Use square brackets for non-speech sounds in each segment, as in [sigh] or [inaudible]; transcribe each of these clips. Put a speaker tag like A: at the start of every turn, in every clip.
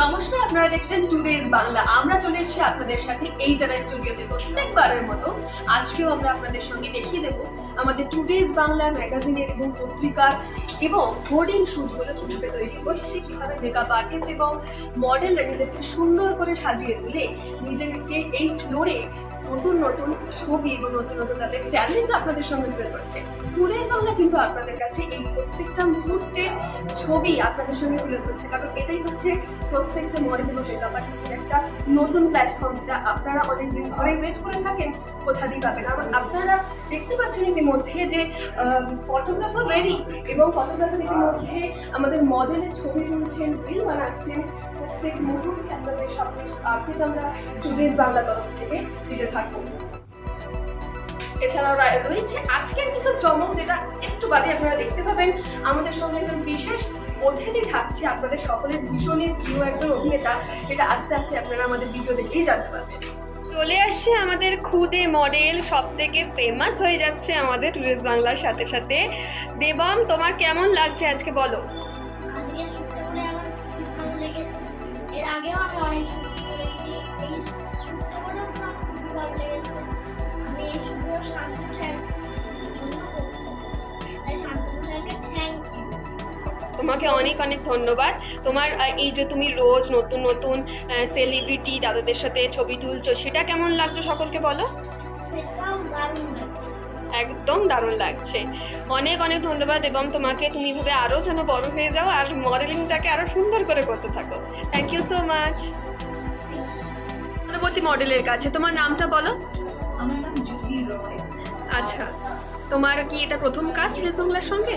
A: নমস্কার, আপনারা দেখছেন টুডেজ বাংলা। আমরা চলে এসেছি আপনাদের সাথে এই যারা স্টুডিওতে প্রত্যেকবারের মতো। আজকেও আমরা আপনাদের সঙ্গে দেখিয়ে দেব আমাদের টুডেজ বাংলা ম্যাগাজিনের এবং পত্রিকার এবং হোর্ডিং শ্যুটগুলো কীভাবে তৈরি করছি, কীভাবে মেকআপ আর্টিস্ট এবং মডেলরা নিজেদেরকে সুন্দর করে সাজিয়ে তুলে নিজেদেরকে এই ফ্লোরে নতুন নতুন ছবি এবং নতুন নতুন তাদের ট্যালেন্ট আপনাদের সঙ্গে তুলে ধরছে। টুডেজ বাংলা কিন্তু আপনাদের কাছে এই প্রত্যেকটা মুহূর্তের ছবি আপনাদের সঙ্গে তুলে ধরছে। কারণ এটাই হচ্ছে প্রত্যেকটা মডেল এবং মেকআপ আর্টিস্টের একটা নতুন প্ল্যাটফর্ম যেটা আপনারা অনেকদিন ধরেই ওয়েট করে থাকেন, কোথা দিয়ে পাবেন? আবার আপনারা দেখতে পাচ্ছেন ইতিমধ্যে যে ফটোগ্রাফার রেডি এবং ফটোগ্রাফার ইতিমধ্যে আমাদের মডেলের ছবি তুলছেন রিল বানাচ্ছেন। প্রত্যেক মুহূর্তে আপনাদের আপডেট আমরা টুডেজ বাংলা তরফ থেকে দিতে থাকব। এছাড়াও রয়েছে আজকের কিছু চমক যেটা একটু বাদে আপনারা দেখতে পাবেন। আমাদের সঙ্গে একজন বিশেষ অতিথি থাকছে, আপনাদের সকলের ভীষণই প্রিয় একজন অভিনেতা, যেটা আস্তে আস্তে আপনারা আমাদের ভিডিও দেখেই জানতে পারবেন। চলে আসছে আমাদের খুদে মডেল সব থেকে ফেমাস হয়ে যাচ্ছে আমাদের টুরিস্ট বাংলার সাথে সাথে। দেবম, তোমার কেমন লাগছে আজকে বলো? তোমাকে অনেক অনেক ধন্যবাদ। তোমার এই যে তুমি রোজ নতুন নতুন সেলিব্রিটি দাদাদের সাথে ছবি তুলছো সেটা কেমন লাগছে সকলকে বলো?
B: দারুণ
A: একদম দারুণ লাগছে। অনেক অনেক ধন্যবাদ এবং তোমাকে তুমি এভাবে আরও যেন বড় হয়ে যাও আর মডেলিংটাকে আরও সুন্দর করে করতে থাকো। থ্যাংক ইউ সো মাচ পরবর্তী মডেলের কাছে তোমার নামটা বলো?
C: আমার নাম জুহি রয়।
A: আচ্ছা তোমার কি এটা প্রথম কাজ রেস বাংলার সঙ্গে?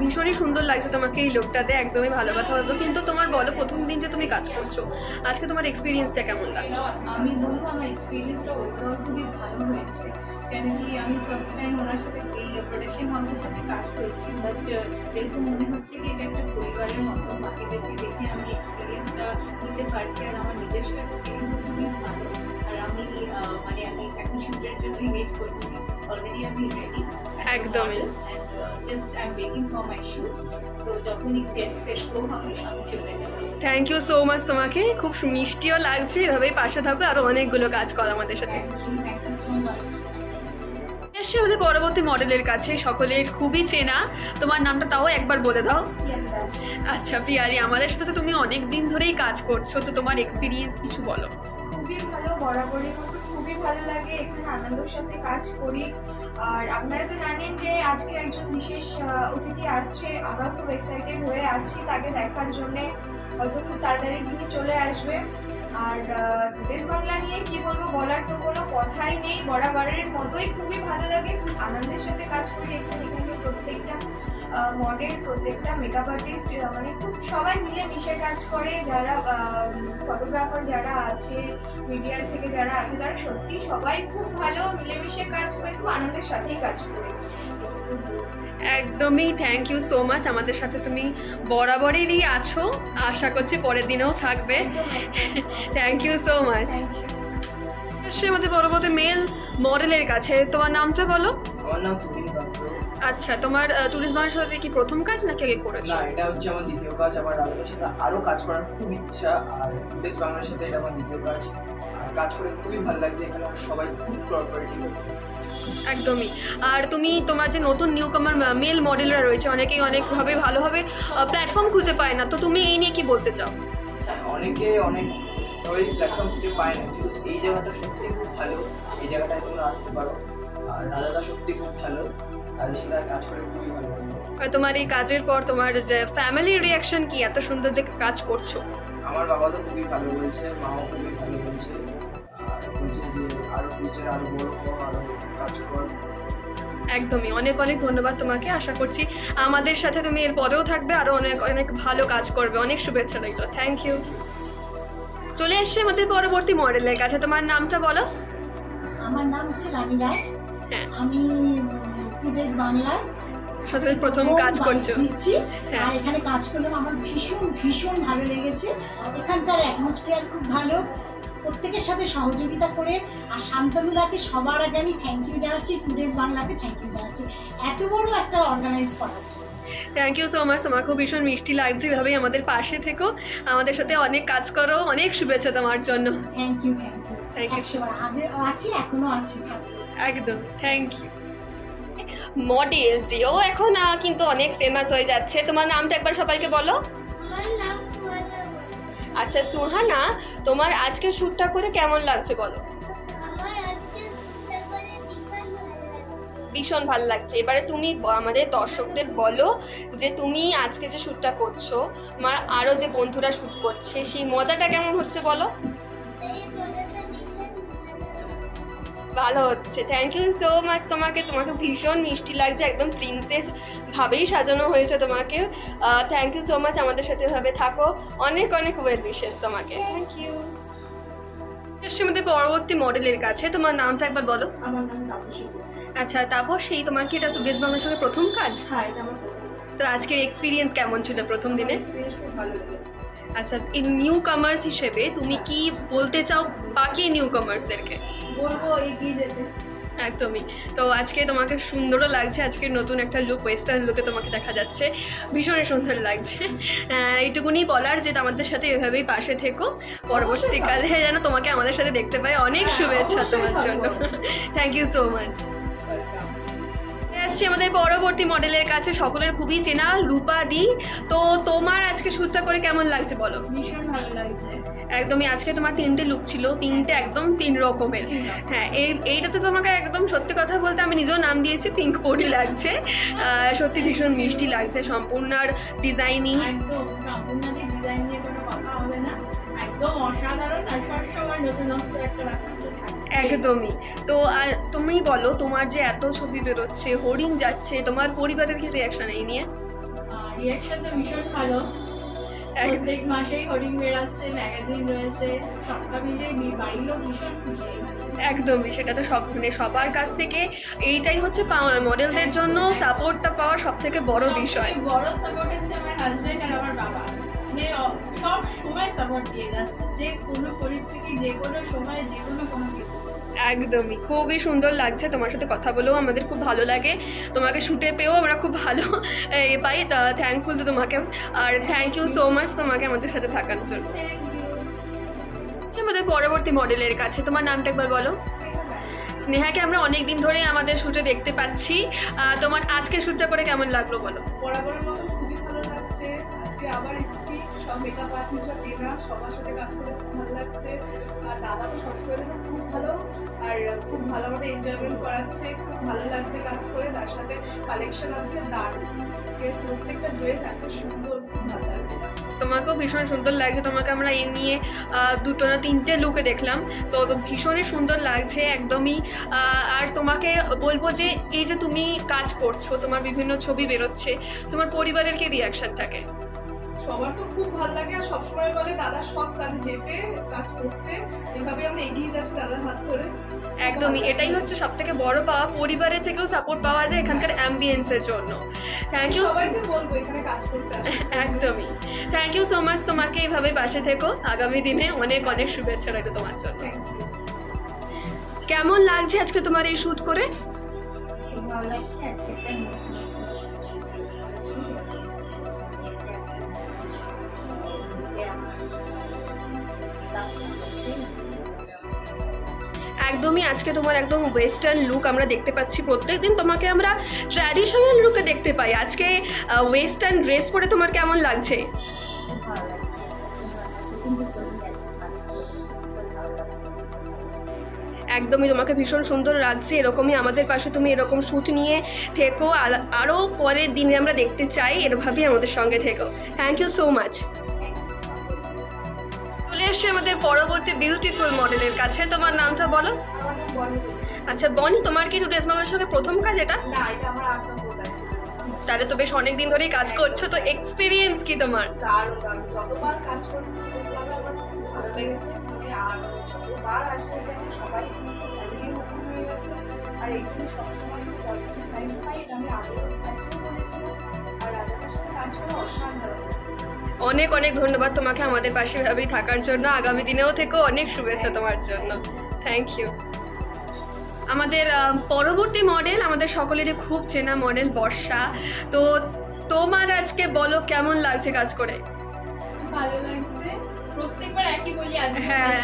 A: ভীষণই সুন্দর লাগছে তোমাকে এই লোকটাতে একদমই ভালো কথা বলব। কিন্তু তোমার বলো, প্রথম দিন যে তুমি কাজ করছ, আজকে তোমার এক্সপিরিয়েন্সটা কেমন লাগল?
C: আমি বলব, আমার এক্সপিরিয়েন্সটা খুবই ভালো হয়েছে। কেন কি, আমি ফার্স্ট টাইম ওনার সাথে এই প্রোডাকশন হাউসের সাথে কাজ করেছি বাট এরকম মনে হচ্ছে কি, এটা একটা পরিবারের মতো, বাকিদেরকে দেখে আমি এক্সপিরিয়েন্সটা নিতে পারছি, আর আমার নিজস্ব এক্সপিরিয়েন্স খুবই ভালো। আর আমি মানে আমি এখন শুটের জন্যই ওয়েট করছি। অলরেডি আমি রেডি
A: একদমই।
C: Just I am waiting for my shoot তো যখনই ডেট সেট গো হবে আমি চলে যাব।
A: থ্যাংক ইউ সো মাচ তোমাকে। খুব মিষ্টিও লাগছে। এভাবেই পাশে থাকবে আরও অনেকগুলো কাজ করো আমাদের সাথে।
C: থ্যাংক ইউ সো মাচ
A: এসছে আমাদের পরবর্তী মডেলের কাছে। সকলের খুবই চেনা। তোমার নামটা তাও একবার বলে দাও। আচ্ছা পিয়ালি আমাদের সাথে তো তুমি অনেক দিন ধরেই কাজ করছ। তো তোমার এক্সপিরিয়েন্স কিছু বলো।
D: খুবই ভালো বরাবরই ভালো লাগে এখানে আনন্দের সাথে কাজ করি। আর আপনারা তো জানেন যে আজকে একজন বিশেষ অতিথি আসছে। আমরাও খুব এক্সাইটেড হয়ে আছি তাকে দেখার জন্যে। হয়তো খুব তাড়াতাড়ি গিয়ে চলে আসবে। আর দেশ বাংলা নিয়ে কি বলব বলার তো কোনো কথাই নেই। বরাবরের মতোই খুবই ভালো লাগে, খুব আনন্দের সাথে কাজ করি। এখানে এখানে প্রত্যেকটা মডেল প্রত্যেকটা মেকআপ আর্টিস্ট মানে খুব সবাই মিলে মিশে কাজ করে। যারা ফটোগ্রাফার যারা আছে মিডিয়ার থেকে যারা আছে তারা সত্যি সবাই খুব ভালো মিলেমিশে কাজ করে খুব আনন্দের সাথেই কাজ করে।
A: একদমই থ্যাংক ইউ সো মাচ আমাদের সাথে তুমি বরাবরেরই আছো। আশা করছি পরের দিনেও থাকবে। থ্যাংক ইউ সো মাচ এসছে আমাদের পরবর্তী মেল মডেলের কাছে। তোমার নামটা বলো?
E: আমার নাম
A: আচ্ছা তোমার টুরিস্ট বাংলার সাথে কি প্রথম কাজ নাকি আগে করেছ?
E: না এটা হচ্ছে আমার দ্বিতীয় কাজ আমার রাজাদের সাথে আরও কাজ করার খুব ইচ্ছা আর টুডেস বাংলার সাথে এটা আমার দ্বিতীয় কাজ। আর কাজ করে খুবই ভালো লাগছে এখানে সবাই খুব কোঅপারেটিভ
A: একদমই। আর তুমি তোমার যে নতুন নিউ কামার মেল মডেলরা রয়েছে অনেকেই অনেকভাবে ভালোভাবে প্ল্যাটফর্ম খুঁজে পায় না তো তুমি এই নিয়ে কি বলতে চাও?
E: হ্যাঁ, অনেকে অনেক ওই প্ল্যাটফর্ম খুঁজে পায় না কিন্তু এই জায়গাটা সত্যি খুব ভালো এই জায়গাটায় তোমরা আসতে পারো। আর রাজাদা সত্যি খুব ভালো।
A: আর তোমার এই কাজের পর তোমার যে ফ্যামিলির রিয়াকশন কি? এত সুন্দর দেখে কাজ করছ।
E: আমার বাবা তো খুবই ভালো বলছে মাও খুবই ভালো বলছে। বলছে যে আরও ফিউচারে আরও বড় কর আরও কাজ কর।
A: একদমই। অনেক অনেক ধন্যবাদ তোমাকে আশা করছি আমাদের সাথে তুমি এর পরেও থাকবে আরও অনেক অনেক ভালো কাজ করবে। অনেক শুভেচ্ছা রইল। থ্যাংক ইউ চলে এসছে আমাদের পরবর্তী মডেলের কাছে। তোমার নামটা বলো।
F: আমার নাম হচ্ছে রানী রায়।
A: হ্যাঁ।
F: আমি টুডেজ
A: সাথে প্রথম কাজ করছ।
F: দিচ্ছি।
A: হ্যাঁ।
F: আর এখানে কাজ করলাম আমার ভীষণ ভীষণ ভালো লেগেছে। এখানকার অ্যাটমসফিয়ার খুব ভালো। প্রত্যেকের সাথে সহযোগিতা করে আর শান্তনুদাকে সবার আগে আমি থ্যাংক ইউ জানাচ্ছি টুডেজ বাংলাকে থ্যাংক ইউ জানাচ্ছি। এত বড় একটা অর্গানাইজ করার জন্য
A: থ্যাংক ইউ সো মাচ তোমাকেও ভীষণ মিষ্টি লাগছে এভাবেই আমাদের পাশে থেকো। আমাদের সাথে অনেক কাজ করো অনেক শুভেচ্ছা তোমার জন্য।
F: থ্যাংক ইউ থ্যাংক ইউ বার। আগে আছি এখনও আছি।
A: একদম। থ্যাংক ইউ মডেল যেও এখন কিন্তু অনেক ফেমাস হয়ে যাচ্ছে। তোমার নামটা একবার সবাইকে বলো। আচ্ছা সুহানা তোমার আজকে শ্যুটটা করে কেমন লাগছে বলো?
B: ভীষণ ভালো লাগছে।
A: এবারে তুমি আমাদের দর্শকদের বলো যে তুমি আজকে যে শ্যুটটা করছ আমার আরও যে বন্ধুরা শ্যুট করছে সেই মজাটা কেমন হচ্ছে বলো?
B: ভালো
A: হচ্ছে। থ্যাংক ইউ সো মাচ তোমাকে। তোমাকে ভীষণ মিষ্টি লাগছে একদম প্রিন্সেস ভাবেই সাজানো হয়েছে তোমাকে। থ্যাংক ইউ সো মাচ আমাদের সাথে ভাবে থাকো। অনেক অনেক ওয়েল উইশেস তোমাকে। থ্যাংক ইউ আমাদের পরবর্তী মডেলের কাছে তোমার নামটা একবার বলো।
G: আমার নাম তাপসী
A: আচ্ছা তারপর সেই তোমার কি এটা তো বেশ বাংলার সঙ্গে প্রথম কাজ?
G: হ্যাঁ এটা আমার
A: তো আজকের এক্সপিরিয়েন্স কেমন ছিল প্রথম দিনে?
G: ভালো লেগেছে।
A: আচ্ছা এই নিউ কামার্স হিসেবে তুমি কি বলতে চাও বাকি নিউ কামার্সদেরকে
G: বলব এগিয়ে যেতে।
A: একদমই। তো আজকে তোমাকে সুন্দরও লাগছে আজকে নতুন একটা লুক ওয়েস্টার্ন লুকে তোমাকে দেখা যাচ্ছে। ভীষণই সুন্দর লাগছে। এইটুকুনি বলার যে আমাদের সাথে এভাবেই পাশে থেকো। পরবর্তীকালে যেন তোমাকে আমাদের সাথে দেখতে পাই। অনেক
G: হ্যাঁ,
A: শুভেচ্ছা তোমার জন্য। থ্যাংক ইউ সো মাচ আসছি আমাদের পরবর্তী মডেলের কাছে। সকলের খুবই চেনা রূপা দি। তো তোমার আজকে শ্যুটটা করে কেমন লাগছে বলো?
G: ভীষণ ভালো লাগছে।
A: একদমই আজকে তোমার তিনটে লুক ছিল তিনটে একদম তিন রকমের। হ্যাঁ এই এইটাতে তোমাকে একদম সত্যি কথা বলতে আমি নিজেও নাম দিয়েছি পিঙ্ক পরি লাগছে। সত্যি ভীষণ মিষ্টি লাগছে সম্পূর্ণ ডিজাইনিং
G: তো
A: একদমই। তো আর তুমি বলো তোমার যে এত ছবি বেরোচ্ছে হরিণ যাচ্ছে তোমার পরিবারের কি রিয়াকশন এই নিয়ে?
G: রিয়াকশন তো ভীষণ ভালো। প্রত্যেক মাসেই হরিণ বেরাচ্ছে ম্যাগাজিন রয়েছে সবটা মিলে বাড়ির লোক ভীষণ খুশি।
A: একদমই সেটা তো সব মানে সবার কাছ থেকে এইটাই হচ্ছে পাওয়া মডেলদের জন্য সাপোর্টটা পাওয়া সব থেকে বড় বিষয়।
G: বড় সাপোর্ট হচ্ছে আমার হাজবেন্ড আর আমার বাবা। যে সব সময় সাপোর্ট দিয়ে যাচ্ছে যে কোনো পরিস্থিতি যে কোনো সময় যে কোনো কোনো কিছু।
A: একদমই। খুবই সুন্দর লাগছে তোমার সাথে কথা বলেও। আমাদের খুব ভালো লাগে। তোমাকে শুটে পেয়েও আমরা খুব ভালো, এ পাই। থ্যাংকফুল তো তোমাকে। আর থ্যাংক ইউ সো মাচ তোমাকে আমাদের সাথে থাকার জন্য। আমাদের পরবর্তী মডেলের কাছে। তোমার নামটা একবার বলো। স্নেহাকে আমরা অনেক দিন ধরে আমাদের শুটে দেখতে পাচ্ছি। তোমার আজকে শ্যুটটা করে কেমন লাগল বলো?
H: খুবই ভালো লাগছে। আজকে আবার সব মেকআপ আর্টিস্টরা চেনা সবার সাথে কাজ করে খুব ভালো লাগছে। আর দাদা তো সবসময় খুব ভালো। আর খুব ভালো এনজয়মেন্ট করাচ্ছে, খুব ভালো লাগছে কাজ করে। তার সাথে কালেকশন আজকে আজকে প্রত্যেকটা ড্রেস এত সুন্দর লাগছে।
A: তোমাকেও ভীষণ সুন্দর লাগছে। তোমাকে আমরা এই নিয়ে দুটো না তিনটে লুকে দেখলাম। তো তো ভীষণই সুন্দর লাগছে, একদমই। আর তোমাকে বলব যে, এই যে তুমি কাজ করছ, তোমার বিভিন্ন ছবি বেরোচ্ছে, তোমার পরিবারের কি রিয়াকশন থাকে?
H: সবার তো খুব ভালো লাগে আর সবসময় বলে দাদা সব কাজে যেতে কাজ করতে। এভাবে আমরা এগিয়ে যাচ্ছি দাদার হাত ধরে।
A: একদমই এটাই হচ্ছে সব থেকে বড় পাওয়া। পরিবারের থেকেও সাপোর্ট পাওয়া যায় এখানকার অ্যাম্বিয়েন্সের জন্য। থ্যাংক ইউ
H: সবাইকে বলব এখানে কাজ করতে [laughs]
A: একদমই। থ্যাংক ইউ সো মাচ তোমাকে এইভাবে পাশে থেকো। আগামী দিনে অনেক অনেক শুভেচ্ছা রইল তোমার জন্য। কেমন লাগছে আজকে তোমার এই শ্যুট করে?
C: ভালো লাগছে আজকে
A: একদমই আজকে তোমার একদম ওয়েস্টার্ন লুক আমরা দেখতে পাচ্ছি। প্রত্যেকদিন তোমাকে আমরা ট্র্যাডিশনাল লুকে দেখতে পাই। আজকে ওয়েস্টার্ন ড্রেস পরে তোমার কেমন লাগছে? একদমই তোমাকে ভীষণ সুন্দর লাগছে। এরকমই আমাদের পাশে তুমি এরকম শ্যুট নিয়ে থেকো। আর আরও পরের দিনে আমরা দেখতে চাই। এরভাবেই আমাদের সঙ্গে থেকো। থ্যাংক ইউ সো মাচ পরবর্তী বিউটিফুল মডেলের কাছে। তোমার নামটা বলো। আচ্ছা বনি তোমার কি টুডেস মামার সঙ্গে প্রথম কাজ এটা?
H: না এটা আমার আট নম্বর কাজ
A: তাহলে তো বেশ অনেক দিন ধরেই কাজ করছ তো এক্সপিরিয়েন্স কি তোমার?
H: যতবার কাজ করছি ভালো লেগেছে। মানে আর যতবার আসে এখানে সবাই ফ্যামিলির মতন হয়ে গেছে। আর এখানে সবসময় পজিটিভ ভাইবস পাই এটা আমি আগেও আগেও বলেছি অসাধারণ।
A: অনেক অনেক ধন্যবাদ তোমাকে আমাদের পাশে এভাবেই থাকার জন্য। আগামী দিনেও থেকেও অনেক শুভেচ্ছা তোমার জন্য। থ্যাংক ইউ আমাদের পরবর্তী মডেল আমাদের সকলেরই খুব চেনা মডেল বর্ষা। তো তোমার আজকে বলো কেমন লাগছে কাজ করে?
G: ভালো লাগছে। প্রত্যেকবার একই বলি আজকে
A: হ্যাঁ।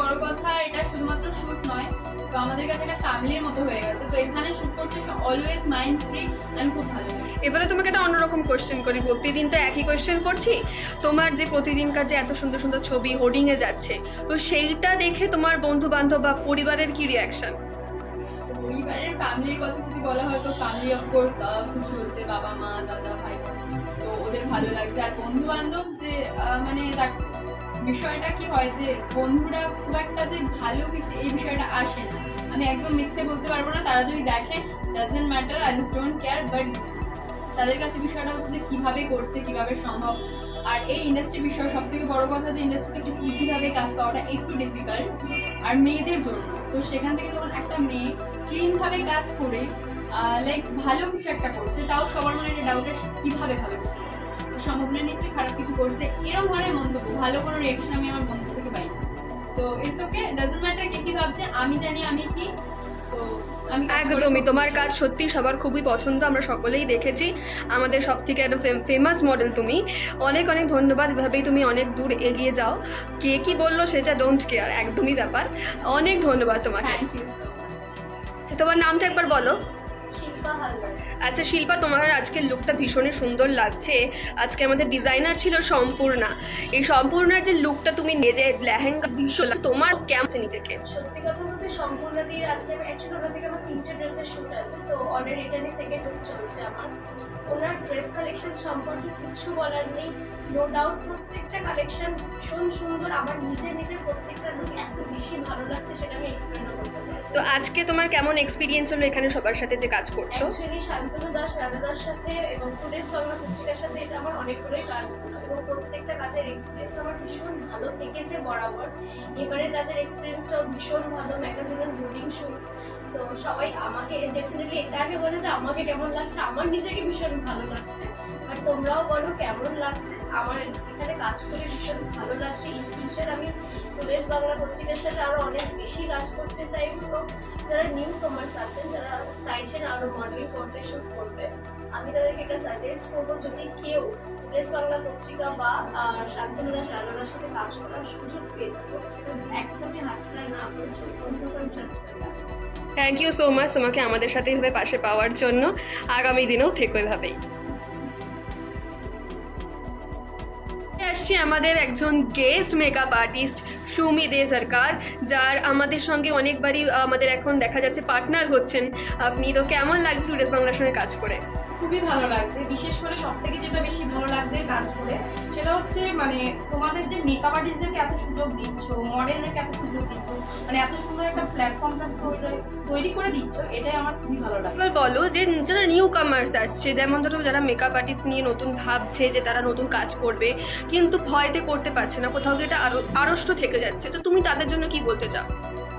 G: বড় কথা এটা শুধুমাত্র শুট নয়। তো আমাদের কাছে একটা ফ্যামিলির মতো হয়ে গেছে। তো এখানে শুট করতে অলওয়েজ মাইন্ড ফ্রি অ্যান্ড খুব ভালো
A: এবারে তোমাকে একটা অন্যরকম কোয়েশ্চেন করি। প্রতিদিন তো একই কোয়েশ্চেন করছি। তোমার যে প্রতিদিনকার যে এত সুন্দর সুন্দর ছবি হোর্ডিংয়ে যাচ্ছে তো সেইটা দেখে তোমার বন্ধু বান্ধব বা পরিবারের কি রিয়াকশন
G: পরিবারের ফ্যামিলির কথা যদি বলা হয় তো ফ্যামিলি অফকোর্স খুশি হচ্ছে। বাবা মা দাদা ভাই তো ওদের ভালো লাগছে। আর বন্ধু বান্ধব যে মানে বিষয়টা কি হয় যে বন্ধুরা খুব একটা যে ভালো কিছু এই বিষয়টা আসে না। আমি একদম মিথ্যে বলতে পারব না। তারা যদি দেখে doesn't matter I just don't care but তাদের কাছে বিষয়টা হচ্ছে যে কীভাবে করছে, কীভাবে সম্ভব। আর এই ইন্ডাস্ট্রি বিষয় সব থেকে বড় কথা যে ইন্ডাস্ট্রিতে খুব ইজিভাবে কাজ পাওয়াটা একটু ডিফিকাল্ট আর মেয়েদের জন্য। তো সেখান থেকে যখন একটা মেয়ে ক্লিনভাবে কাজ করে লাইক ভালো কিছু একটা করছে, তাও সবার মনে একটা ডাউট কীভাবে ভালো কিছু করছে? সম্ভাবনা নিচ্ছে খারাপ কিছু করছে এরকম ধরনের মন্তব্য। ভালো কোনো রিয়েকশন আমি আমার তো ইটস ওকে ডাজন্ট ম্যাটার কে কি ভাবছে আমি জানি আমি কি তো আমি কাজ করে
A: একদমই তোমার কাজ সত্যি সবার খুবই পছন্দ আমরা সকলেই দেখেছি। আমাদের সব থেকে একটা ফেমাস মডেল তুমি। অনেক অনেক ধন্যবাদ এভাবেই তুমি অনেক দূর এগিয়ে যাও। কে কি বলল সেটা ডোন্ট কেয়ার একদমই ব্যাপার। অনেক ধন্যবাদ তোমাকে।
G: মাচ
A: তোমার নামটা একবার বলো। আচ্ছা শিল্পা, তোমার আজকের লুকটা ভীষণই সুন্দর লাগছে। আজকে আমাদের ডিজাইনার ছিল সম্পূর্ণা। এই সম্পূর্ণার যে লুকটা তুমি নিজে, লেহেঙ্গা ভীষণ তোমার কেমন নিজেকে?
B: সত্যি কথা বলতে সম্পূর্ণ দিয়ে আজকে আমি ওনার থেকে আমার তিনটে ড্রেসের শুট আছে, তো অলরেডি এটা নিয়ে সেকেন্ড লুক চলছে আমার। ওনার ড্রেস কালেকশন সম্পর্কে কিছু বলার নেই নো ডাউট প্রত্যেকটা কালেকশন ভীষণ সুন্দর আমার নিজের নিজের প্রত্যেকটা লুক এত বেশি ভালো লাগছে সেটা আমি এক্সপ্লেনও করতে পারি
A: তো আজকে তোমার কেমন এক্সপিরিয়েন্স হলো এখানে সবার সাথে যে কাজ করছ?
B: অ্যাকচুয়ালি শান্তনু দাস রাজাদার সাথে এবং টুডেস বাংলা পত্রিকার সাথে এটা আমার অনেকগুলোই কাজ হলো এবং প্রত্যেকটা কাজের এক্সপিরিয়েন্স আমার ভীষণ ভালো থেকেছে বরাবর। এবারের কাজের এক্সপিরিয়েন্সটাও ভীষণ ভালো ম্যাগাজিনের বোর্ডিং শুট তো সবাই আমাকে ডেফিনেটলি এটা আগে বলে যে আমাকে কেমন লাগছে আমার নিজেকে ভীষণ ভালো লাগছে। আর তোমরাও বলো কেমন লাগছে? আমার এখানে কাজ করে ভীষণ ভালো লাগছে। ইন আমি টুডেস বাংলা পত্রিকার সাথে আরও অনেক বেশি কাজ করতে চাই। এবং যারা নিউ কমার্স আছেন যারা চাইছেন আরও মডেলিং করতে শুট করতে আমি তাদেরকে এটা সাজেস্ট করব যদি কেউ প্রেস বাংলা পত্রিকা বা আহ, শান্তনু দাস রাজাদার সাথে কাজ করার সুযোগ পেয়ে থাকো সেটা একদমই হাতছাড়া না আপনার করে কাজ করো।
A: থ্যাংক ইউ সো মাচ তোমাকে আমাদের সাথে এইভাবে পাশে পাওয়ার জন্য। আগামী দিনেও থেকো এভাবেই। আসছি আমাদের একজন guest makeup artist Sumi De Sarkar যার আমাদের সঙ্গে অনেকবারই আমাদের এখন দেখা যাচ্ছে পার্টনার হচ্ছেন। আপনি তো কেমন লাগছে টুডেস বাংলার সঙ্গে কাজ করে?
I: খুবই ভালো লাগছে। বিশেষ করে সব থেকে যেটা বেশি ভালো লাগছে কাজ করে, সেটা হচ্ছে মানে তোমাদের যে মেকআপ আর্টিস্টদেরকে এত সুযোগ দিচ্ছ মডেলদেরকে এত সুযোগ দিচ্ছ মানে এত সুন্দর একটা প্ল্যাটফর্মটা তৈরি করে দিচ্ছ, এটাই আমার খুবই ভালো লাগে
A: এবার বলো যে যারা নিউ কামার্স আসছে, যেমন ধরো যারা মেকআপ আর্টিস্ট নিয়ে নতুন ভাবছে যে তারা নতুন কাজ করবে, কিন্তু ভয়তে করতে পারছে না, কোথাও গিয়ে এটা আরও, আড়ষ্ট থেকে যাচ্ছে, তো তুমি তাদের জন্য কি বলতে চাও?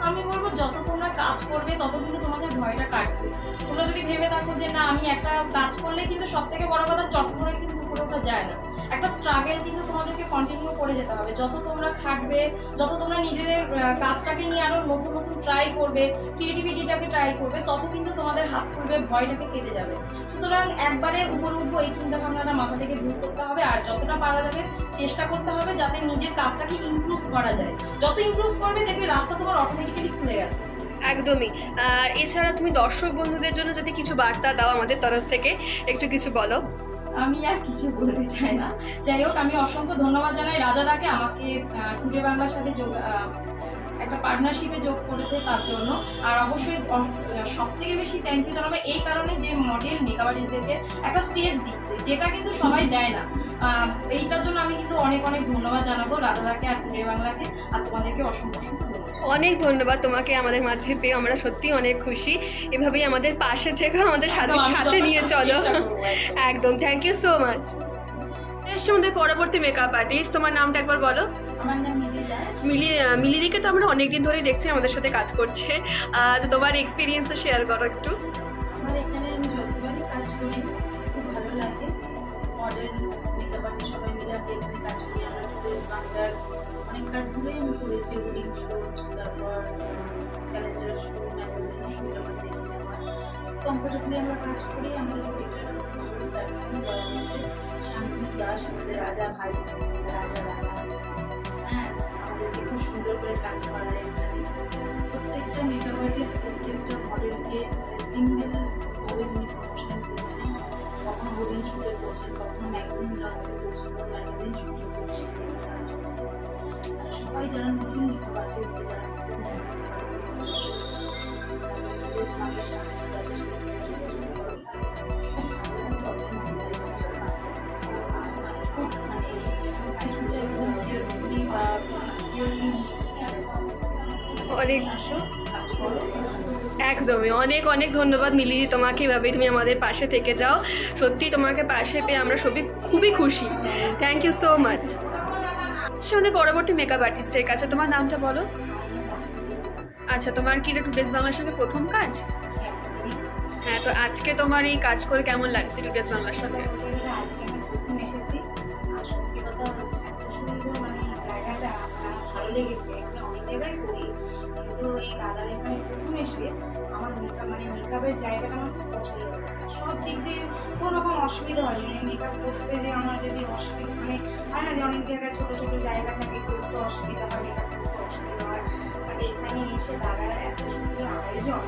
I: আমি বলব, যত তোমরা কাজ করবে, তত কিন্তু তোমাদের ভয়টা কাটবে। তোমরা যদি ভেবে থাকো যে না, আমি একটা কাজ করলে কিন্তু সব থেকে বড় কথা চট করে কিন্তু উপরে যায় না। একটা স্ট্রাগল কিন্তু তোমাদেরকে কন্টিনিউ করে যেতে হবে। যত তোমরা খাটবে, যত তোমরা নিজেদের কাজটাকে নিয়ে আরও নতুন নতুন ট্রাই করবে ক্রিয়েটিভিটিটাকে ট্রাই করবে, তত কিন্তু তোমাদের হাত খুলবে ভয়টাকে কেটে যাবে। সুতরাং একবারে উপরে উঠবো, এই চিন্তা ভাবনাটা মাথা থেকে দূর করতে হবে, আর যতটা পারা যাবে চেষ্টা করতে হবে যাতে নিজের কাজটাকে ইমপ্রুভ করা যায়। যত ইমপ্রুভ করবে, দেখবে রাস্তা তোমার অটোমেটিক্যালি খুলে গেছে।
A: একদমই। আর এছাড়া তুমি দর্শক বন্ধুদের জন্য যদি কিছু বার্তা দাও আমাদের তরফ থেকে, একটু কিছু বলো।
I: আমি আর কিছু বলতে চাই না। যাই হোক, আমি অসংখ্য ধন্যবাদ জানাই। রাজাদাকে আমাকে টুডে বাংলার সাথে যোগ একটা পার্টনারশিপে যোগ করেছে তার জন্য। আর অবশ্যই সব থেকে বেশি থ্যাংক ইউ জানাব এই কারণে যে মডেল মেকআপ আর্টিস্টদেরকে একটা স্টেপ দিচ্ছে, যেটা কিন্তু সবাই দেয় না। এইটার জন্য আমি কিন্তু অনেক অনেক ধন্যবাদ জানাব রাজাদাকে আর টুডে বাংলাকে আর তোমাদেরকে অসংখ্য অসংখ্য
A: অনেক ধন্যবাদ তোমাকে আমাদের মাঝে পেয়ে আমরা সত্যি অনেক খুশি। এভাবেই আমাদের পাশে থেকে আমাদের সাথে সাথে নিয়ে চলো।
I: একদম।
A: থ্যাংক ইউ সো মাচ এসছে আমাদের পরবর্তী মেকআপ আর্টিস্ট তোমার নামটা একবার বলো।
I: আমার নাম মিলি
A: মিলিদিকে তো আমরা অনেকদিন ধরেই দেখছি আমাদের সাথে কাজ করছে। তো তোমার এক্সপিরিয়েন্সটা শেয়ার করো একটু।
J: কমফোর্টেবলি আমরা কাজ করি আমাদের শান্তনু দাস রাজা ভাই রাজা রাজা হ্যাঁ খুব সুন্দর করে কাজ করায় প্রত্যেকটা মেকআপ আর্টিস্ট প্রত্যেকটা মডেলকে সিঙ্গেল উনি প্রমোশন করছেন কখনো হোর্ডিং শুটে করছেন কখনো ম্যাগাজিন লঞ্চে করছেন কখনো ম্যাগাজিন শুটে করছেন সবাই যারা নতুন মেকআপ আর্টিস্ট যারা
A: অনেক একদমই অনেক অনেক ধন্যবাদ মিলিদি তোমাকে এভাবেই তুমি আমাদের পাশে থেকে যাও। সত্যি তোমাকে পাশে পেয়ে আমরা সবই খুবই খুশি। থ্যাংক ইউ সো মাচ আমাদের পরবর্তী মেকআপ আর্টিস্টের কাছে, তোমার নামটা বলো। আচ্ছা তোমার কি এটা টুডেস বাংলার সঙ্গে প্রথম কাজ? হ্যাঁ তো আজকে তোমার এই কাজ করে কেমন লাগছে টুডেস বাংলার সঙ্গে?
J: মানে লেগেছে অনেক জায়গায় করি কিন্তু এই দাদার এখানে প্রথম এসে আমার মেকআপ মানে মেকআপের জায়গাটা আমার খুব পছন্দ। সব দিক দিয়ে কোনো রকম অসুবিধা হয়নি। মানে মেকআপ করতে যে আমার যদি অসুবিধা মানে হয় না যে অনেক জায়গায় ছোটো ছোটো জায়গা থাকে, করতে অসুবিধা হয় মেকআপ করতে অসুবিধা হয়। বাট এখানে এসে দাদার এত সুন্দর আয়োজন,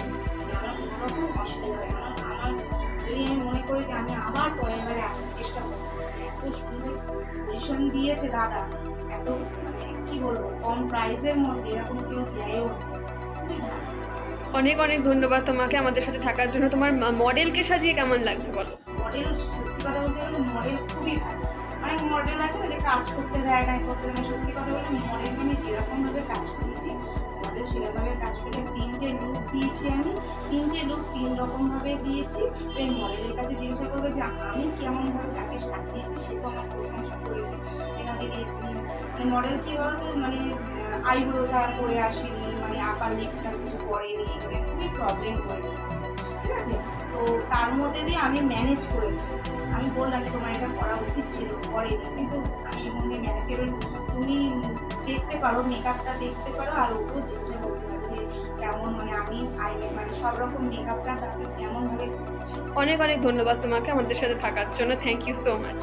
J: আমার কোনো রকম অসুবিধা হয় না। আমার যদি আমি মনে করি যে আমি আবার পরের বারে আসার চেষ্টা করব এত সুন্দর পজিশন দিয়েছে দাদা। এত মানে কি বলব, কম প্রাইসের মধ্যে এরকম কেউ দেয়ও না।
A: অনেক অনেক ধন্যবাদ তোমাকে আমাদের সাথে থাকার জন্য। তোমার মডেলকে সাজিয়ে কেমন লাগছে বলো?
J: মডেল সত্যি কথা বলতে মডেল খুবই অনেক মডেল আছে যে কাজ করতে দেয় না, করতে সত্যি কথা মডেলকে আমি যেরকমভাবে কাজ করেছি, মডেল সেরকমভাবে কাজ করে তিনটে দিয়েছি আমি। তিনটে তিন রকমভাবে দিয়েছি। মডেলের কাছে জিজ্ঞাসা কেমনভাবে তাকে সাজিয়েছি মানে মডেল কী বলতো? মানে আইব্রোটা করে আসেনি মানে আপার লিপটা কিছু করেনি মানে খুবই প্রবলেম করে ঠিক আছে? তো তার মধ্যে দিয়ে আমি ম্যানেজ করেছি। আমি বললাম তোমার এটা করা উচিত ছিল, করেনি। কিন্তু আমি মনে ম্যানেজ এবার তুমি দেখতে পারো মেকআপটা দেখতে পারো, আর ওকেও জিজ্ঞাসা করতে পারো যে, কেমন মানে আমি মানে সব রকম মেকআপটা
A: অনেক অনেক ধন্যবাদ তোমাকে আমাদের সাথে থাকার জন্য। Thank you so much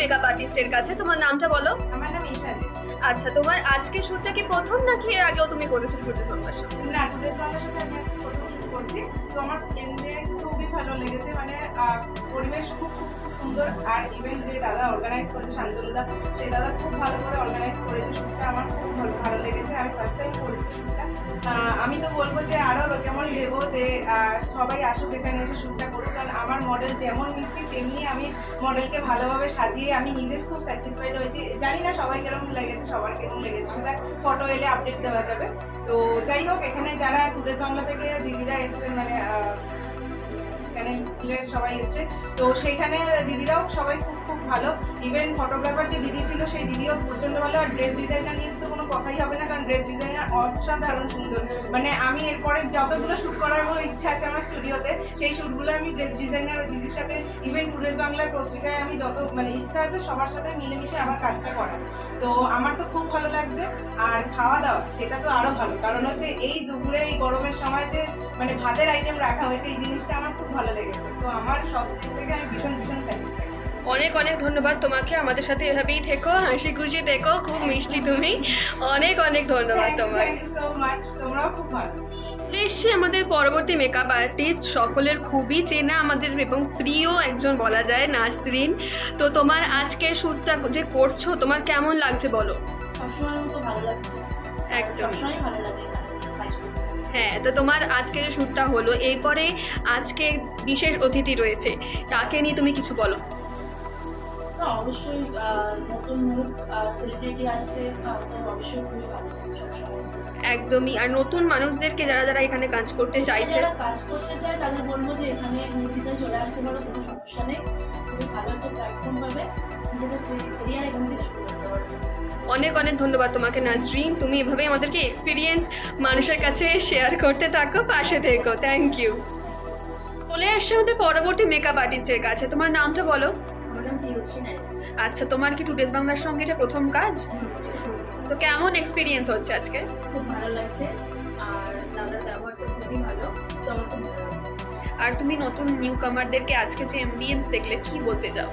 A: makeup আর্টিস্টের কাছে। তোমার নামটা বলো?
K: আমার নাম ঈশানী
A: আচ্ছা তোমার আজকে শুটটা কি প্রথম নাকি এর আগেও তুমি করেছ শুটে বাংলার সঙ্গে
K: না টুডেস বাংলার সাথে আমি আজকে প্রথম শুরু করছি। তো আমার এমবিএক্স খুবই ভালো লেগেছে মানে পরিবেশ খুব সুন্দর। আর ইভেন্ট যে দাদা অর্গানাইজ করেছে শান্তনুদা সেই দাদা খুব ভালো করে অর্গানাইজ করেছে শ্যুটটা আমার খুব ভালো লেগেছে। আমি ফার্স্ট টাইম করেছি শ্যুটটা আমি তো বলব যে আরও যেমন দেবো যে সবাই আসুক এখানে এসে শ্যুটটা আমার মডেল যেমন নিচ্ছি, তেমনি আমি মডেলকে ভালোভাবে সাজিয়ে আমি নিজের খুব স্যাটিসফাইড হয়েছি। জানি না সবাই কেরকম লেগেছে, সবার কেরকম লেগেছে, সেটা ফটো এলে আপডেট দেওয়া যাবে। তো যাই হোক, এখানে যারা টুরে জঙ্গলা থেকে দিদিরা এসছেন মানে চ্যানেলের সবাই এসছে। তো সেইখানে দিদিরাও সবাই খুব খুব ভালো। ইভেন ফটোগ্রাফার যে দিদি ছিল, সেই দিদিও প্রচণ্ড ভালো। আর ড্রেস ডিজাইনার নিয়ে তো কোনো কথাই হবে না, কারণ ড্রেস ডিজাইনার অসাধারণ সুন্দর। মানে আমি এরপরে যতগুলো শ্যুট করার ইচ্ছা আছে আমার স্টুডিওতে সেই শ্যুটগুলো আমি ড্রেস ডিজাইনার ওই দিদির সাথে ইভেন টুডেস বাংলার পত্রিকায় আমি যত মানে ইচ্ছা আছে সবার সাথে মিলেমিশে আমার কাজটা করার। তো আমার তো খুব ভালো লাগছে। আর খাওয়া দাওয়া, সেটা তো আরও ভালো। কারণ হচ্ছে এই দুপুরে, এই গরমের সময় যে মানে ভাতের আইটেম রাখা হয়েছে, এই জিনিসটা আমার খুব ভালো লেগেছে। তো আমার সব দিক থেকে আমি ভীষণ ভীষণ স্যাটিসফাইড
A: অনেক অনেক ধন্যবাদ তোমাকে আমাদের সাথে এভাবেই থেকো হাসি খুশি থেকো খুব মিষ্টি তুমি। অনেক অনেক ধন্যবাদ
K: তোমার
A: এসছে আমাদের পরবর্তী মেকআপ আর্টিস্ট সকলের খুবই চেনা আমাদের এবং প্রিয় একজন বলা যায় নাসরিন। তো তোমার আজকের শ্যুটটা যে করছ তোমার কেমন লাগছে বলো? একদম হ্যাঁ তো তোমার আজকে যে শ্যুটটা হলো এরপরে আজকে বিশেষ অতিথি রয়েছে তাকে নিয়ে তুমি কিছু বলো।
J: তো অবশ্যই নতুন মুখ সেলিব্রিটি আসছে তো অবশ্যই খুবই ভালো
A: একদমই। আর নতুন মানুষদেরকে যারা যারা এখানে কাজ করতে চাইছে
J: যারা কাজ করতে চায় তাদের বলব যে এখানে চলে আসতে পারো কোনো সমস্যা নেই। খুবই ভালো একটা প্ল্যাটফর্ম পাবে। নিজেদের কেরিয়ার এখান থেকে শুরু করতে পারবে
A: অনেক অনেক ধন্যবাদ তোমাকে নাজরিন। তুমি এভাবে আমাদেরকে এক্সপিরিয়েন্স মানুষের কাছে শেয়ার করতে থাকো পাশে থেকো। থ্যাংক ইউ চলে আসছে আমাদের পরবর্তী মেকআপ আর্টিস্টের কাছে। তোমার নামটা বলো। আচ্ছা তোমার কি টুডেস বাংলার সঙ্গে এটা প্রথম কাজ? তো কেমন এক্সপিরিয়েন্স হচ্ছে আজকে?
C: খুব ভালো লাগছে। আর দাদার ব্যবহারটা খুবই ভালো। তো আমার খুব ভালো লাগছে।
A: আর তুমি নতুন নিউ কামারদেরকে আজকে যে এমবিএন্স দেখলে কি বলতে চাও?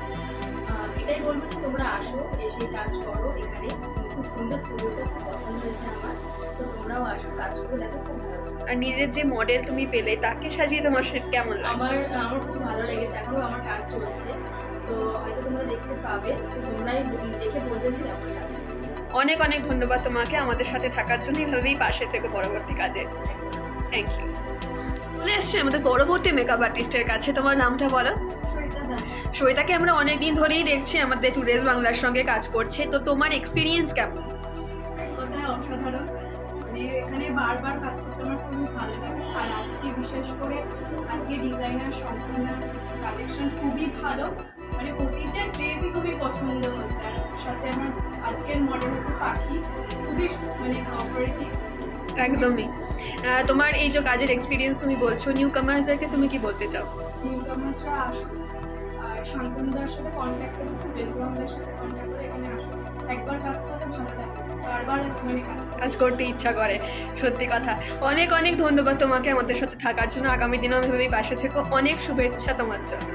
C: এটাই বলব যে তোমরা আসো এসে কাজ করো এখানে। খুব সুন্দর স্টুডিওটা খুব পছন্দ হয়েছে আমার। তো তোমরাও আসো কাজ করে দেখো খুব ভালো
A: আর নিজের যে মডেল তুমি পেলে তাকে সাজিয়ে তোমার কেমন
C: আমার আমার খুব ভালো লেগেছে। এখনও আমার কাজ চলছে। তো হয়তো তোমরা দেখতে পাবে তো তোমরাই দেখে বলবে যে কেমন লাগে।
A: অনেক অনেক ধন্যবাদ তোমাকে আমাদের সাথে থাকার জন্য। এভাবেই পাশে থেকে পরবর্তী কাজে। থ্যাংক ইউ চলে এসছে আমাদের পরবর্তী মেকআপ আর্টিস্টের কাছে। তোমার নামটা বলো। শ্বেতাকে আমরা অনেক দিন ধরেই দেখছি আমাদের টুডেস বাংলার সঙ্গে কাজ করছে। তো তোমার এক্সপিরিয়েন্স কেমন?
H: অসাধারণ। মানে এখানে বারবার কাজ করতে আমার খুবই ভালো লাগে। আর আজকে বিশেষ করে আজকে ডিজাইনার সম্পূর্ণ কালেকশন খুবই ভালো। মানে প্রতিটা ড্রেসই খুবই পছন্দ হচ্ছে। আর সাথে আমার আজকের মডেল হচ্ছে পাখি। খুবই মানে কোঅপারেটিভ
A: একদমই। তোমার এই যে কাজের এক্সপিরিয়েন্স তুমি বলছো নিউ কামার্সদেরকে তুমি কি বলতে চাও?
H: নিউ কামার্সরা আসুন আর শান্তনুদার সাথে কন্ট্যাক্ট করে ড্রেস বাংলার সাথে কন্ট্যাক্ট করে এখানে আসুন একবার কাজ করতে ভালো লাগে। বারবার মানে কাজ করতে
A: ইচ্ছা করে সত্যি কথা। অনেক অনেক ধন্যবাদ তোমাকে আমাদের সাথে থাকার জন্য। আগামী দিনও আমি ভেবেই পাশে থেকে। অনেক শুভেচ্ছা তোমার জন্য।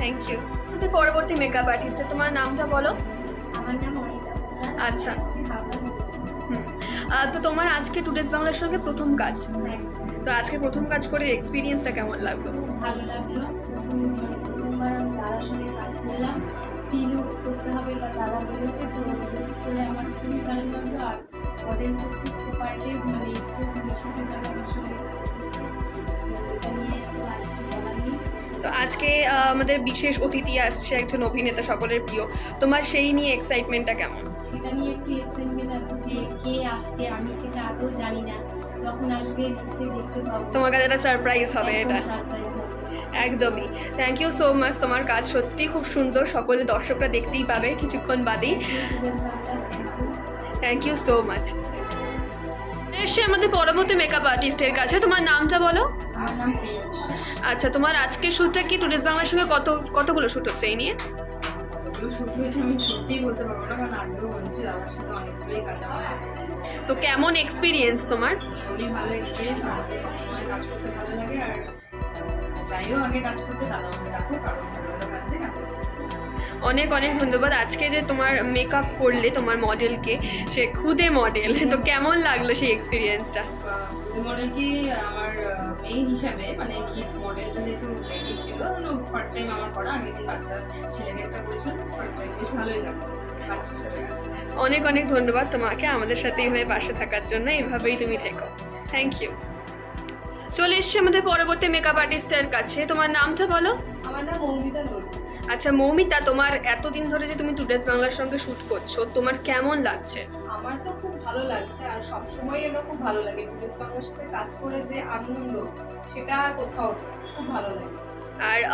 H: থ্যাংক ইউ
A: আমাদের পরবর্তী মেকআপ আর্টিস্ট তোমার নামটা বলো?
L: আমার নাম অনিতা।
A: আচ্ছা। তো তোমার আজকে টুডেস বাংলার সঙ্গে প্রথম কাজ? তো আজকে প্রথম কাজ করে এক্সপিরিয়েন্সটা কেমন লাগল?
C: ভালো লাগল। প্রথমবার আমি দাদার সঙ্গে কাজ করলাম। লুকস করতে হবে বা দাদা বলেছে তো করে আমার খুবই ভালো লাগল। আর খুব কোপারেটিভ মানে খুব মিশুকে দাদা আমার সঙ্গে কাজ করছে। এটা নিয়ে তো আর কিছু বলার নেই।
A: তো আজকে আমাদের বিশেষ অতিথি আসছে একজন অভিনেতা সকলের প্রিয়। তোমার সেই নিয়ে এক্সাইটমেন্টটা কেমন?
C: সেটা নিয়ে একটু এক্সাইটমেন্ট আছে যে কে আসছে আমি সেটা আদৌ জানি না। যখন আসবে নিশ্চয়ই দেখতে পাবো।
A: তোমার কাছে একটা সারপ্রাইজ হবে এটা।
C: সারপ্রাইজ হবে।
A: একদমই। থ্যাংক ইউ সো মাচ তোমার কাজ সত্যি খুব সুন্দর। সকলে দর্শকরা দেখতেই পাবে কিছুক্ষণ বাদেই। থ্যাংক ইউ সো মাচ এসে আমাদের পরবর্তী মেকআপ আর্টিস্টের কাছে। তোমার নামটা বলো? আচ্ছা তোমার আজকের শ্যুটটা কি? টুরিস্ট বাংলার সঙ্গে কত কতগুলো শ্যুট হচ্ছে এই নিয়ে। তো কেমন এক্সপিরিয়েন্স তোমার?
I: চাইও আগে কাজ করতে দাদা আমাকে
A: অনেক অনেক ধন্যবাদ। আজকে যে তোমার মেকআপ করলে তোমার মডেলকে সে খুদে মডেল তো কেমন লাগল সেই এক্সপিরিয়েন্সটা
I: মডেলকে আমার হিসাবে মানে কি মডেলটা যেহেতু ছিল ফার্স্ট টাইম আমার করা। আগের দিন বাচ্চা ছেলেকে একটা করেছিলাম ফার্স্ট টাইম বেশ ভালোই লাগল বাচ্চার সাথে
A: অনেক অনেক ধন্যবাদ তোমাকে আমাদের সাথে এইভাবে পাশে থাকার জন্য এইভাবেই তুমি থেকো। থ্যাংক ইউ চলে এসছি আমাদের পরবর্তী মেকআপ আর্টিস্টের কাছে। তোমার নামটা বলো?
H: আমার নাম অঙ্কিতা নড়ি
A: আচ্ছা মৌমিতা, তোমার এতদিন ধরে যে তুমি টুডেস বাংলার সঙ্গে শুট করছ, তোমার কেমন লাগছে?
H: আমার তো খুব ভালো লাগছে, আর সবসময় আমার খুব ভালো লাগে। টুডেস বাংলার সাথে কাজ করে যে আনন্দ, সেটা কোথাও খুব ভালো লাগে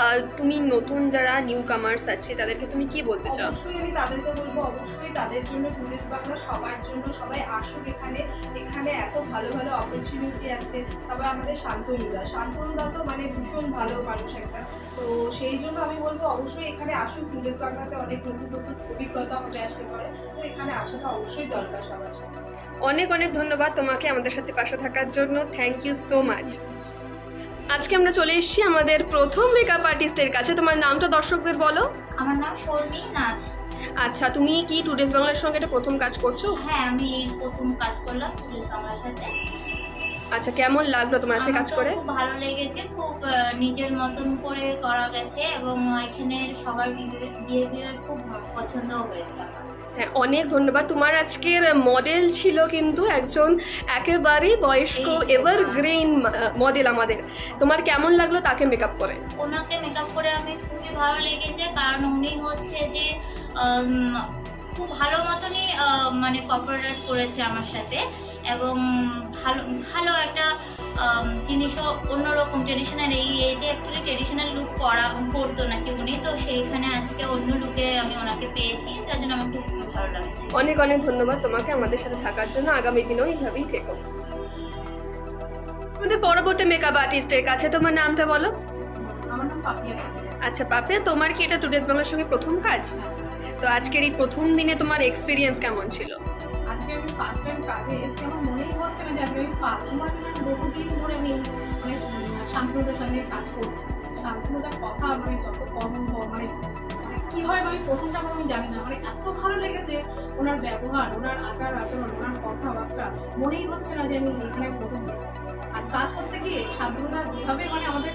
A: আর তুমি নতুন যারা নিউ কামার্স আছে তাদেরকে তুমি কি বলতে চাও?
H: অবশ্যই আমি তাদেরকে বলব অবশ্যই তাদের জন্য টুরিস্ট বাংলা সবার জন্য সবাই আসুক এখানে। এখানে এত ভালো ভালো অপরচুনিটি আছে। তারপর আমাদের শান্তনুদা। শান্তনুদা তো মানে ভীষণ ভালো মানুষ একটা। তো সেই জন্য আমি বলব অবশ্যই এখানে আসুক টুরিস্ট বাংলাতে অনেক নতুন নতুন অভিজ্ঞতা হবে আসতে পারে। তো এখানে আসাটা অবশ্যই দরকার সবার জন্য।
A: অনেক অনেক ধন্যবাদ তোমাকে আমাদের সাথে পাশে থাকার জন্য। থ্যাংক ইউ সো মাচ আজকে আমরা চলে এসেছি আমাদের প্রথম মেকআপ আর্টিস্টের কাছে। তোমার নামটা দর্শকদের বলো।
L: আমার নাম শর্মি নাথ।
A: আচ্ছা তুমি কি টুডেস বাংলার সঙ্গে এটা প্রথম কাজ করছ?
L: হ্যাঁ আমি প্রথম কাজ করলাম টুডেস বাংলার সাথে।
A: আচ্ছা কেমন লাগল তোমার আজকে কাজ করে?
L: খুব ভালো লেগেছে খুব নিজের মতন করে করা গেছে এবং এখানে সবার বিহেভিয়ার খুব পছন্দ হয়েছে
A: হ্যাঁ অনেক ধন্যবাদ। তোমার আজকের মডেল ছিল কিন্তু একজন একেবারেই বয়স্ক
L: এই যে,
A: এভারগ্রিন মডেল আমাদের। তোমার কেমন লাগল তাকে মেকআপ করে?
L: ওনাকে মেকআপ করে আমি খুবই ভালো লেগেছে কারণ উনি হচ্ছে যে খুব ভালো মতনই মানে কপারেট করেছে আমার সাথে। এবং ভালো ভালো একটা জিনিসও অন্যরকম ট্রেডিশনাল এই এজে অ্যাকচুয়ালি ট্রেডিশনাল লুক করা করতো নাকি উনি। তো সেইখানে আজকে অন্য লুকে আমি ওনাকে পেয়েছি যার জন্য আমার খুব ভালো লাগছে।
A: অনেক অনেক ধন্যবাদ তোমাকে আমাদের সাথে থাকার জন্য। আগামী দিনেও এইভাবেই থেকো। আমাদের পরবর্তী মেকআপ আর্টিস্টের কাছে তোমার নামটা বলো।
J: আমার নাম পাপিয়া
A: আচ্ছা পাপিয়া তোমার কি এটা টুডেজ বাংলার সঙ্গে প্রথম কাজ? তো আজকের এই প্রথম দিনে তোমার এক্সপিরিয়েন্স কেমন ছিল?
J: আমি ফার্স্ট টাইম কাজে এসেছি, আমার মনেই হচ্ছে না যে আজকে আমি ফার্স্ট আমার জন্য বহুদিন ধরে আমি মানে শান্তনুদার সঙ্গে কাজ করছি। শান্তনুদার কথা মানে যত কম মানে কীভাবে আমি প্রথমটা আমার আমি জানি না। মানে এত ভালো লেগেছে ওনার ব্যবহার, ওনার আচার আচরণ, ওনার কথাবার্তা, মনেই হচ্ছে না যে আমি এখানে প্রথম আর কাজ করতে গিয়ে শান্তনুদা যেভাবে মানে আমাদের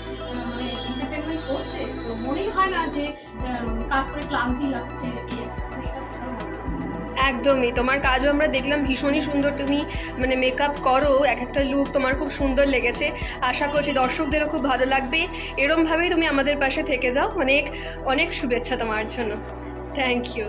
J: মানে এন্টারটেনমেন্ট করছে, তো মনেই হয় না যে কাজ করে ক্লান্তি লাগছে মানে এটা
A: একদমই। তোমার কাজও আমরা দেখলাম, ভীষণই সুন্দর। তুমি মানে মেকআপ করো, এক একটা লুক তোমার খুব সুন্দর লেগেছে। আশা করছি দর্শকদেরও খুব ভালো লাগবে। এরমভাবেই তুমি আমাদের পাশে থেকে যাও। অনেক অনেক শুভেচ্ছা তোমার জন্য। Thank you